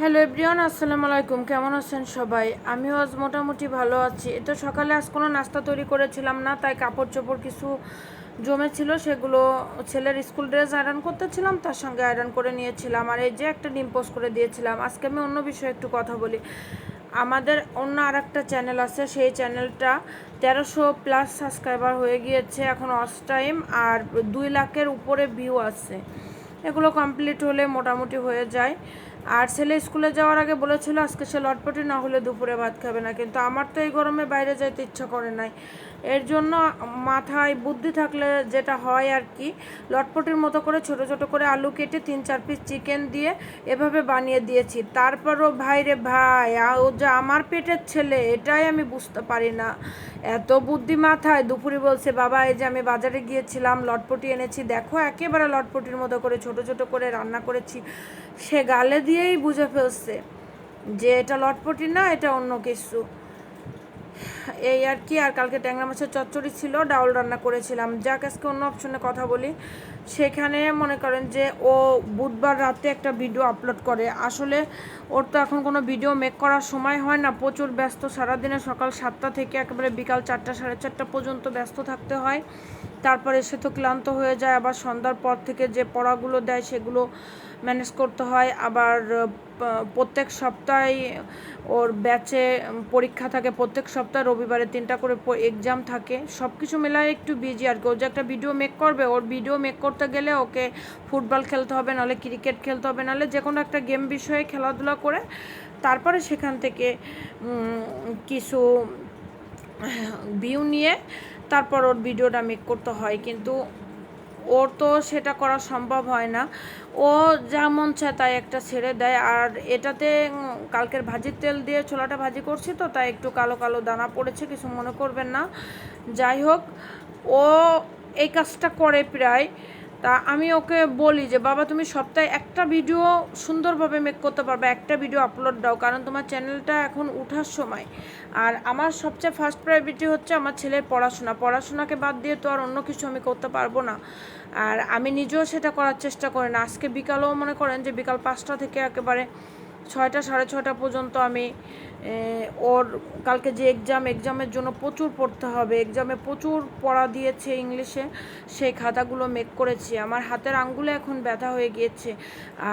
Hello everyone আসসালামু আলাইকুম। কেমন আছেন সবাই? আমিও আজ মোটামুটি ভালো আছি। এ তো সকালে আজ কোনো নাস্তা তৈরি করেছিলাম না, তাই কাপড় চোপড় কিছু জমেছিল, সেগুলো ছেলের স্কুল ড্রেস আয়রন করতেছিলাম, তার সঙ্গে আয়রন করে নিয়েছিলাম। আর এই যে একটা ডিম পোস্ট করে দিয়েছিলাম। আজকে আমি অন্য বিষয়ে একটু কথা বলি। আমাদের অন্য আর একটা চ্যানেল আছে, সেই চ্যানেলটা তেরোশো প্লাস সাবস্ক্রাইবার হয়ে গিয়েছে এখন অস টাইম আর দুই লাখের উপরে ভিউ আছে। এগুলো কমপ্লিট হলে মোটামুটি হয়ে যায়। আর ছেলে স্কুলে যাওয়ার আগে বলেছিল আজকে সে লটপটি না হলে দুপুরে ভাত খাবে না। কিন্তু আমার তো এই গরমে বাইরে যাইতে ইচ্ছা করে নাই। এর জন্য মাথায় বুদ্ধি থাকলে যেটা হয় আর কি, লটপটির মতো করে ছোট ছোট করে আলু কেটে তিন চার পিস চিকেন দিয়ে এভাবে বানিয়ে দিয়েছি। তারপরও ভাই রে ভাই ও যে আমার পেটের ছেলে, এটাই আমি বুঝতে পারি না। এত বুদ্ধি মাথায় দুপুরে বলছে, বাবা, এই যে আমি বাজারে গিয়েছিলাম, লটপটি এনেছি। দেখো, একেবারে লটপটির মতো করে ছোট ছোট করে রান্না করেছি। সে গালে দিয়েই বুঝে ফেলছে যে এটা লটপটি না, এটা অন্য কিছু। এই আর কি, আর কালকে ট্যাংরা মাছের চচ্চড়ি ছিল, ডাউল রান্না করেছিলাম। যাক, আজকে অন্য অপশনে কথা বলি। সেখানে মনে করেন যে ও বুধবার রাতে একটা ভিডিও আপলোড করে। আসলে ওর তো এখন কোনো ভিডিও মেক করার সময় হয় না। প্রচুর ব্যস্ত, সারাদিনে সকাল সাতটা থেকে একেবারে বিকাল চারটা, সাড়ে চারটা পর্যন্ত ব্যস্ত থাকতে হয়। তারপরে সে তো ক্লান্ত হয়ে যায়, আবার সন্ধ্যার পর থেকে যে পড়াগুলো দেয় সেগুলো ম্যানেজ করতে হয়। আবার প্রত্যেক সপ্তাহে ওর ব্যাচে পরীক্ষা থাকে, প্রত্যেক সপ্তাহে রবিবারে তিনটা করে এক্সাম থাকে। সব কিছু মেলায় একটু বিজি আর কি। ও যে একটা ভিডিও মেক করবে, ওর ভিডিও মেক করতে গেলে ওকে ফুটবল খেলতে হবে, নাহলে ক্রিকেট খেলতে হবে, নাহলে যে কোনো একটা গেম বিষয়ে খেলাধুলা করে তারপরে সেখান থেকে কিছু ভিউ নিয়ে তারপর ওর ভিডিওটা মেক করতে হয়, কিন্তু ওর তো সেটা করা সম্ভব হয় না। ও যা মন চায় তাই একটা ছেড়ে দেয়। আর এটাতে কালকের ভাজির তেল দিয়ে ছোলাটা ভাজি করছি তো, তাই একটু কালো কালো দানা পড়েছে, কিছু মনে করবেন না। যাই হোক, ও এই কাজটা করে প্রায়। তা আমি ওকে বলি যে, বাবা, তুমি সপ্তাহে একটা ভিডিও সুন্দরভাবে মেক করতে পারবে, একটা ভিডিও আপলোড দাও, কারণ তোমার চ্যানেলটা এখন উঠার সময়। আর আমার সবচেয়ে ফার্স্ট প্রায়োরিটি হচ্ছে আমার ছেলের পড়াশোনা। পড়াশোনাকে বাদ দিয়ে তো আর অন্য কিছু আমি করতে পারব না। আর আমি নিজেও সেটা করার চেষ্টা করি না। আজকে বিকালেও মনে করেন যে, বিকাল পাঁচটা থেকে একেবারে ছয়টা, সাড়ে ছয়টা পর্যন্ত আমি ওর, কালকে যে এক্সাম এক্সামের জন্য প্রচুর পড়তে হবে। এক্সামে প্রচুর পড়া দিয়েছে ইংলিশে সেই খাতাগুলো মেক করেছি। আমার হাতের আঙ্গুলে এখন ব্যথা হয়ে গিয়েছে।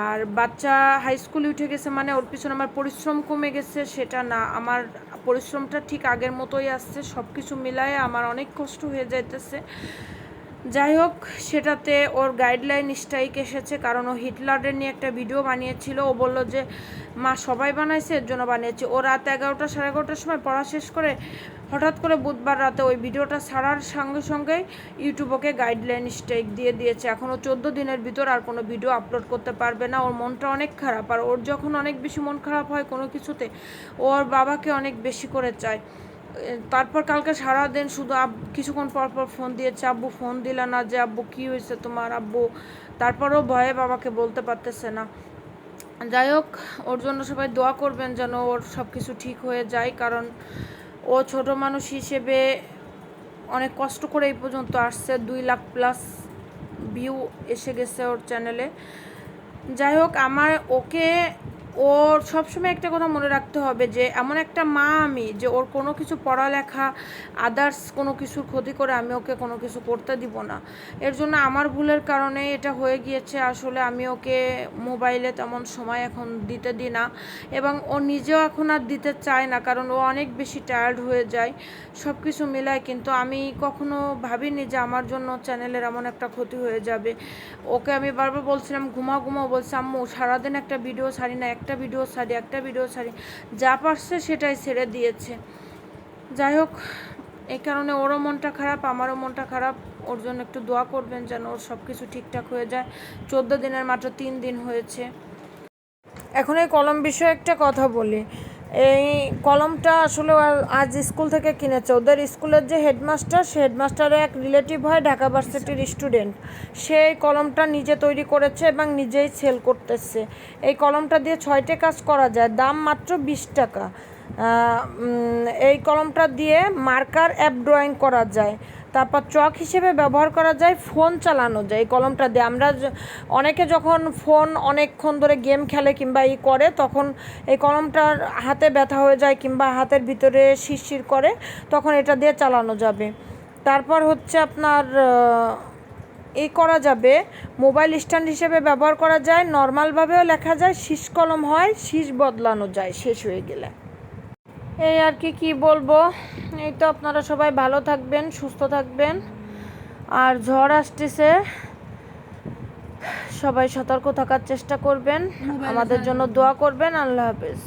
আর বাচ্চা হাই স্কুলে উঠে গেছে মানে ওর পিছনে আমার পরিশ্রম কমে গেছে, সেটা না। আমার পরিশ্রমটা ঠিক আগের মতোই আসছে। সব কিছু মিলায়ে আমার অনেক কষ্ট হয়ে যাইতেছে। যাই হোক, সেটাতে ওর গাইডলাইন স্ট্রাইক এসেছে, কারণ ও হিটলারের নিয়ে একটা ভিডিও বানিয়েছিল। ও বলল যে, মা, সবাই বানাইছে, এর জন্য বানিয়েছে। ও রাত এগারোটা, সাড়ে এগারোটার সময় পড়া শেষ করে হঠাৎ করে বুধবার রাতে ওই ভিডিওটা ছাড়ার সঙ্গে সঙ্গে ইউটিউব ওকে গাইডলাইন স্ট্রাইক দিয়ে দিয়েছে। এখন ও চোদ্দ দিনের ভিতর আর কোনো ভিডিও আপলোড করতে পারবে না। ওর মনটা অনেক খারাপ। আর ওর যখন অনেক বেশি মন খারাপ হয় কোনো কিছুতে ওর বাবাকে অনেক বেশি করে চায়। তারপর কালকে সারাদিন শুধু আব, কিছুক্ষণ পর পর ফোন দিয়েছে, আব্বু ফোন দিলা না যে, আব্বু, কী হয়েছে তোমার, আব্বু? তারপরেও ভয়ে বাবাকে বলতে পারতেছে না। যাই হোক, ওর জন্য সবাই দোয়া করবেন যেন ওর সব কিছু ঠিক হয়ে যায়, কারণ ও ছোট মানুষ হিসেবে অনেক কষ্ট করে এই পর্যন্ত আসছে। দুই লাখ প্লাস ভিউ এসে গেছে ওর চ্যানেলে যাই হোক, আমার ওকে ওর সবসময় একটা কথা মনে রাখতে হবে যে, এমন একটা মা আমি যে ওর কোনো কিছু পড়ালেখা আদার্স কোনো কিছুর ক্ষতি করে আমি ওকে কোনো কিছু করতে দিব না। এর জন্য আমার ভুলের কারণে এটা হয়ে গিয়েছে, আসলে আমি ওকে মোবাইলে তেমন সময় এখন দিতে দিই না এবং ও নিজেও এখন আর দিতে চায় না কারণ ও অনেক বেশি টায়ার্ড হয়ে যায় সব কিছু মিলায়। কিন্তু আমি কখনো ভাবিনি যে আমার জন্য চ্যানেলের এমন একটা ক্ষতি হয়ে যাবে। ওকে আমি বারবার বলছিলাম ঘুমা ঘুমাও বলছি, আম্মু, সারাদিন একটা ভিডিও ছাড়ি না একটা ভিডিও ছাড়ি, একটা ভিডিও ছাড়ি। যা পারছে সেটাই ছেড়ে দিয়েছে। যাই হোক এই কারণে ওরও মনটা খারাপ, আমারও মনটা খারাপ। ওর জন্য একটু দোয়া করবেন যেন ওর সব কিছু ঠিকঠাক হয়ে যায়। চোদ্দ দিনের মাত্র তিন দিন হয়েছে। এখন এই কলম বিষয়ে একটা কথা বলি। এই কলমটা আসলে আজ স্কুল থেকে কিনেছে। ওদের স্কুলের যে হেডমাস্টার, সে হেডমাস্টারের এক রিলেটিভ হয়, ঢাকা ভার্সিটির স্টুডেন্ট। সে কলমটা নিজে তৈরি করেছে এবং নিজেই সেল করতেছে। এই কলমটা দিয়ে ছয়টে কাজ করা যায়। দাম মাত্র বিশ টাকা। এই কলমটা দিয়ে মার্কার অ্যাপ ড্রয়িং করা যায়। তারপর চক হিসেবে ব্যবহার করা যায়, ফোন চালানো যায়। এই কলমটা দিয়ে আমরা অনেকে যখন ফোন অনেকক্ষণ ধরে গেম খেলে কিংবা ই করে, তখন এই কলমটার হাতে ব্যথা হয়ে যায় কিংবা হাতের ভিতরে শিরশির করে, তখন এটা দিয়ে চালানো যাবে। তারপর হচ্ছে আপনার এই করা যাবে, মোবাইল স্ট্যান্ড হিসেবে ব্যবহার করা যায়, নর্মালভাবেও লেখা যায়, শীষ কলম হয়, শীষ বদলানো যায়, শেষ হয়ে গেলে। এই আর কি কি বলব? এই তো আপনারা সবাই ভালো থাকবেন সুস্থ থাকবেন। আর ঝড় আসতেছে সবাই সতর্ক থাকার চেষ্টা করবেন। আমাদের জন্য দোয়া করবেন আল্লাহ হাফেজ।